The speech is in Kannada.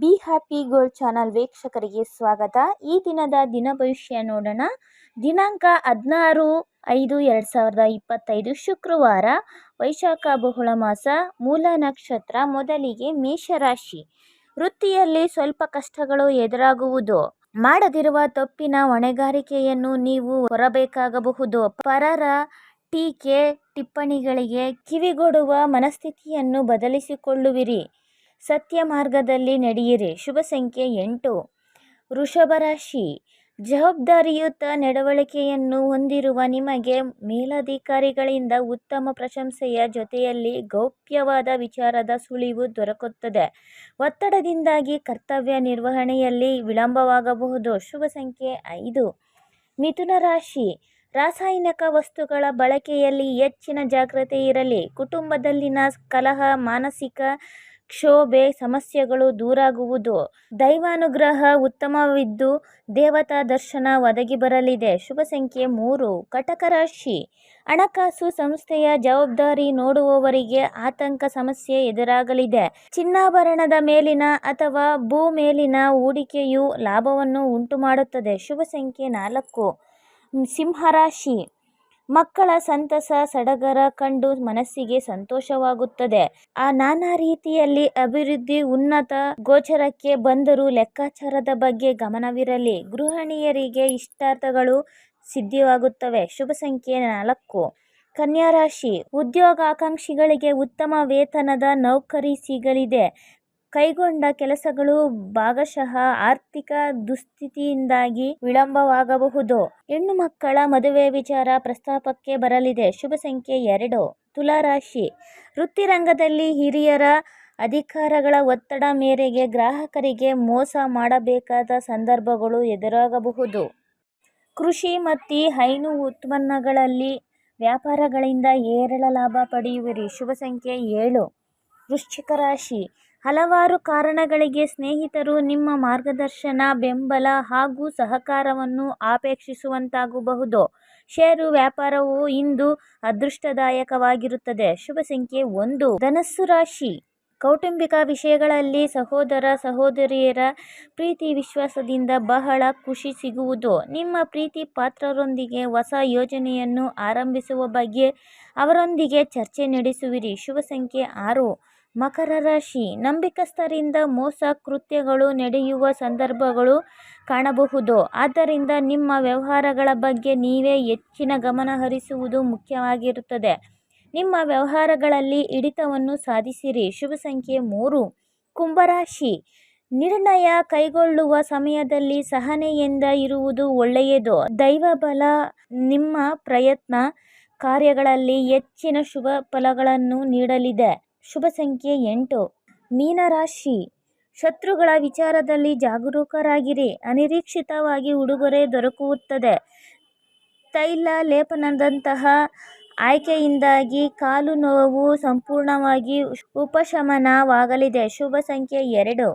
ಹ್ಯಾಪಿ ಗೋಲ್ಡ್ ಚಾನಲ್ ವೀಕ್ಷಕರಿಗೆ ಸ್ವಾಗತ. ಈ ದಿನದ ದಿನ ಭವಿಷ್ಯ ನೋಡೋಣ. ದಿನಾಂಕ ಹದಿನಾರು ಐದು ಎರಡು ಸಾವಿರದ ಇಪ್ಪತ್ತೈದು ಶುಕ್ರವಾರ. ವೈಶಾಖ ಬಹುಳ ಮಾಸ. ಮೂಲ ನಕ್ಷತ್ರ ಮೊದಲಿಗೆ ಮೇಷರಾಶಿ. ವೃತ್ತಿಯಲ್ಲಿ ಸ್ವಲ್ಪ ಕಷ್ಟಗಳು ಎದುರಾಗುವುದು. ಮಾಡದಿರುವ ತಪ್ಪಿನ ಹೊಣೆಗಾರಿಕೆಯನ್ನು ನೀವು ಹೊರಬೇಕಾಗಬಹುದು. ಪರರ ಟೀಕೆ ಟಿಪ್ಪಣಿಗಳಿಗೆ ಕಿವಿಗೊಡುವ ಮನಸ್ಥಿತಿಯನ್ನು ಬದಲಿಸಿಕೊಳ್ಳುವಿರಿ. ಸತ್ಯ ಮಾರ್ಗದಲ್ಲಿ ನಡೆಯಿರಿ. ಶುಭ ಸಂಖ್ಯೆ ಎಂಟು. ವೃಷಭ ರಾಶಿ. ಜವಾಬ್ದಾರಿಯುತ ನಡವಳಿಕೆಯನ್ನು ಹೊಂದಿರುವ ನಿಮಗೆ ಮೇಲಧಿಕಾರಿಗಳಿಂದ ಉತ್ತಮ ಪ್ರಶಂಸೆಯ ಜೊತೆಯಲ್ಲಿ ಗೌಪ್ಯವಾದ ವಿಚಾರದ ಸುಳಿವು ದೊರಕುತ್ತದೆ. ಒತ್ತಡದಿಂದಾಗಿ ಕರ್ತವ್ಯ ನಿರ್ವಹಣೆಯಲ್ಲಿ ವಿಳಂಬವಾಗಬಹುದು. ಶುಭ ಸಂಖ್ಯೆ ಐದು. ಮಿಥುನ ರಾಶಿ. ರಾಸಾಯನಿಕ ವಸ್ತುಗಳ ಬಳಕೆಯಲ್ಲಿ ಹೆಚ್ಚಿನ ಜಾಗ್ರತೆ ಇರಲಿ. ಕುಟುಂಬದಲ್ಲಿನ ಕಲಹ, ಮಾನಸಿಕ ಕ್ಷೋಭೆ ಸಮಸ್ಯೆಗಳು ದೂರಾಗುವುದು. ದೈವಾನುಗ್ರಹ ಉತ್ತಮವಿದ್ದು ದೇವತಾ ದರ್ಶನ ಒದಗಿ ಬರಲಿದೆ. ಶುಭ ಸಂಖ್ಯೆ ಮೂರು, ಕಟಕ ರಾಶಿ. ಹಣಕಾಸು ಸಂಸ್ಥೆಯ ಜವಾಬ್ದಾರಿ ನೋಡುವವರಿಗೆ ಆತಂಕ ಸಮಸ್ಯೆ ಎದುರಾಗಲಿದೆ. ಚಿನ್ನಾಭರಣದ ಮೇಲಿನ ಅಥವಾ ಭೂ ಮೇಲಿನ ಹೂಡಿಕೆಯು ಲಾಭವನ್ನು ಉಂಟುಮಾಡುತ್ತದೆ. ಶುಭ ಸಂಖ್ಯೆ ನಾಲ್ಕು ಸಿಂಹರಾಶಿ ಮಕ್ಕಳ ಸಂತಸ ಸಡಗರ ಕಂಡು ಮನಸ್ಸಿಗೆ ಸಂತೋಷವಾಗುತ್ತದೆ. ಆ ನಾನಾ ರೀತಿಯಲ್ಲಿ ಅಭಿವೃದ್ಧಿ, ಉನ್ನತ ಗೋಚರಕ್ಕೆ ಬಂದರೂ ಲೆಕ್ಕಾಚಾರದ ಬಗ್ಗೆ ಗಮನವಿರಲಿ. ಗೃಹಿಣಿಯರಿಗೆ ಇಷ್ಟಾರ್ಥಗಳು ಸಿದ್ಧಿಯಾಗುತ್ತವೆ ಶುಭ ಸಂಖ್ಯೆ ನಾಲ್ಕು. ಕನ್ಯಾರಾಶಿ ಉದ್ಯೋಗಾಕಾಂಕ್ಷಿಗಳಿಗೆ ಉತ್ತಮ ವೇತನದ ನೌಕರಿ ಸಿಗಲಿದೆ. ಕೈಗೊಂಡ ಕೆಲಸಗಳು ಭಾಗಶಃ ಆರ್ಥಿಕ ದುಸ್ಥಿತಿಯಿಂದಾಗಿ ವಿಳಂಬವಾಗಬಹುದು. ಹೆಣ್ಣು ಮಕ್ಕಳ ಮದುವೆ ವಿಚಾರ ಪ್ರಸ್ತಾಪಕ್ಕೆ ಬರಲಿದೆ. ಶುಭ ಸಂಖ್ಯೆ ಎರಡು. ತುಲಾರಾಶಿ ವೃತ್ತಿರಂಗದಲ್ಲಿ ಹಿರಿಯರ ಅಧಿಕಾರಗಳ ಒತ್ತಡ ಮೇರೆಗೆ ಗ್ರಾಹಕರಿಗೆ ಮೋಸ ಮಾಡಬೇಕಾದ ಸಂದರ್ಭಗಳು ಎದುರಾಗಬಹುದು. ಕೃಷಿ ಮತ್ತು ಹೈನು ಉತ್ಪನ್ನಗಳಲ್ಲಿ ವ್ಯಾಪಾರಗಳಿಂದ ಏರಳ ಲಾಭ ಪಡೆಯುವಿರಿ. ಶುಭ ಸಂಖ್ಯೆ ಏಳು. ವೃಶ್ಚಿಕ ರಾಶಿ. ಹಲವಾರು ಕಾರಣಗಳಿಗೆ ಸ್ನೇಹಿತರು ನಿಮ್ಮ ಮಾರ್ಗದರ್ಶನ, ಬೆಂಬಲ ಹಾಗೂ ಸಹಕಾರವನ್ನು ಆಪೇಕ್ಷಿಸುವಂತಾಗಬಹುದು ಷೇರು ವ್ಯಾಪಾರವು ಇಂದು ಅದೃಷ್ಟದಾಯಕವಾಗಿರುತ್ತದೆ. ಶುಭ ಸಂಖ್ಯೆ ಒಂದು. ಧನಸ್ಸು ರಾಶಿ. ಕೌಟುಂಬಿಕ ವಿಷಯಗಳಲ್ಲಿ ಸಹೋದರ, ಸಹೋದರಿಯರ ಪ್ರೀತಿ ವಿಶ್ವಾಸದಿಂದ ಬಹಳ ಖುಷಿ ಸಿಗುವುದು. ನಿಮ್ಮ ಪ್ರೀತಿ ಪಾತ್ರರೊಂದಿಗೆ ಹೊಸ ಯೋಜನೆಯನ್ನು ಆರಂಭಿಸುವ ಬಗ್ಗೆ ಅವರೊಂದಿಗೆ ಚರ್ಚೆ ನಡೆಸುವಿರಿ. ಶುಭ ಸಂಖ್ಯೆ ಆರು. ಮಕರ ರಾಶಿ ನಂಬಿಕಸ್ಥರಿಂದ ಮೋಸ ಕೃತ್ಯಗಳು ನಡೆಯುವ ಸಂದರ್ಭಗಳು ಕಾಣಬಹುದು. ಆದ್ದರಿಂದ ನಿಮ್ಮ ವ್ಯವಹಾರಗಳ ಬಗ್ಗೆ ನೀವೇ ಹೆಚ್ಚಿನ ಗಮನ ಹರಿಸುವುದು ಮುಖ್ಯವಾಗಿರುತ್ತದೆ. ನಿಮ್ಮ ವ್ಯವಹಾರಗಳಲ್ಲಿ ಹಿಡಿತವನ್ನು ಸಾಧಿಸಿರಿ. ಶುಭ ಸಂಖ್ಯೆ ಮೂರು. ಕುಂಭರಾಶಿ. ನಿರ್ಣಯ ಕೈಗೊಳ್ಳುವ ಸಮಯದಲ್ಲಿ ಸಹನೆಯಿಂದ ಇರುವುದು ಒಳ್ಳೆಯದು. ದೈವಬಲ ನಿಮ್ಮ ಪ್ರಯತ್ನ ಕಾರ್ಯಗಳಲ್ಲಿ ಹೆಚ್ಚಿನ ಶುಭ ಫಲಗಳನ್ನು ನೀಡಲಿದೆ. ಶುಭ ಸಂಖ್ಯೆ ಎಂಟು. ಮೀನರಾಶಿ. ಶತ್ರುಗಳ ವಿಚಾರದಲ್ಲಿ ಜಾಗರೂಕರಾಗಿರಿ. ಅನಿರೀಕ್ಷಿತವಾಗಿ ಉಡುಗೊರೆ ದೊರಕುತ್ತದೆ. ತೈಲ ಲೇಪನದಂತಹ ಆಯ್ಕೆಯಿಂದಾಗಿ ಕಾಲು ನೋವು ಸಂಪೂರ್ಣವಾಗಿ ಉಪಶಮನವಾಗಲಿದೆ. ಶುಭ ಸಂಖ್ಯೆ ಎರಡು.